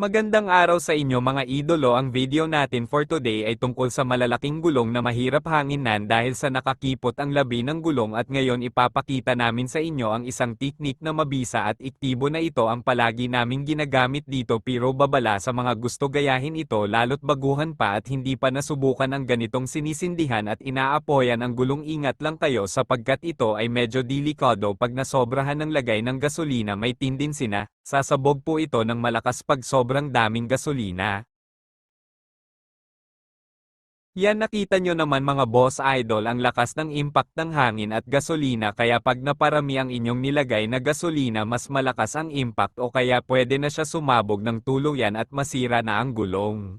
Magandang araw sa inyo mga idolo. Ang video natin for today ay tungkol sa malalaking gulong na mahirap hanginan dahil sa nakakipot ang labi ng gulong at ngayon ipapakita namin sa inyo ang isang teknik na mabisa at iktibo na ito ang palagi naming ginagamit dito. Pero babala sa mga gusto gayahin ito lalo't baguhan pa at hindi pa nasubukan ang ganitong sinisindihan at inaapoyan ang gulong. Ingat lang kayo sapagkat ito ay medyo delikado. Pag nasobrahan ng lagay ng gasolina may tendency na sasabog po ito ng malakas. Pag sobrang daming gasolina. Yan nakita nyo naman mga boss idol ang lakas ng impact ng hangin at gasolina kaya pag naparami ang inyong nilagay na gasolina mas malakas ang impact o kaya pwede na siya sumabog ng tuluyan at masira na ang gulong.